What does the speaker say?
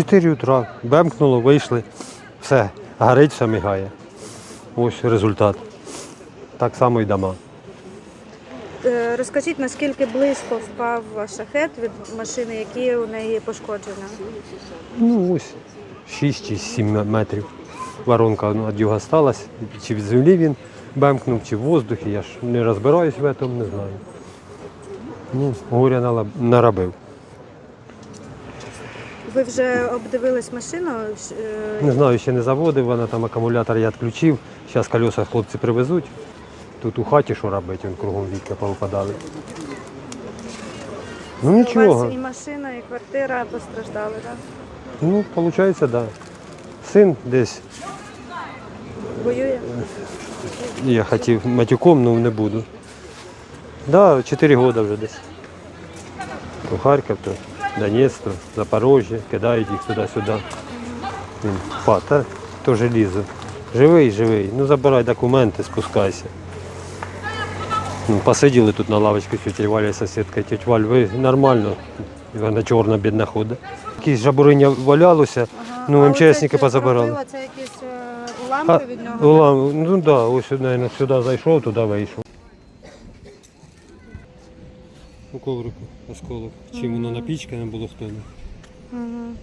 4 утра. Бемкнуло, вийшли. Все, горить, все мигає. Ось результат. Так само і дома. Е, Розкажіть, наскільки близько впав шахет від машини, які у неї пошкодження? Ну ось 6 чи 7 метрів. Воронка ну, від юга сталася. Чи від землі він бемкнув, чи в воздухі. Я ж не розбираюсь в цьому, не знаю. Ну, горя наробив. Ви вже обдивились машину? Е, Не знаю, ще не заводив, вона там акумулятор я відключив. Зараз колеса хлопці привезуть. Тут у хаті що робити, він кругом вікна повипадали. Ну У вас і машина, і квартира постраждали, так? Ну, виходить, так. Да. Син десь, Воює? я хотів матюком, але не буду. Да, 4 роки вже десь. То Харків, то Донець, то Запорожжя, кидають їх туди-сюди. Він па, та то желізо. Живий, живий. Ну забирай документи, спускайся. Ну, посиділи тут на лавочці тетя Валя, сусідка. Тетя Валь, ви нормально. Вона чорна бідна ходить. Якісь жабуриння валялося, ну МЧСники позабирали. Це якісь е, уламки від нього? улам, ну так, да, ось мабуть, сюди зайшов, туди вийшов. У коврику осколок. Чим воно напічкане було хто не. Мгм.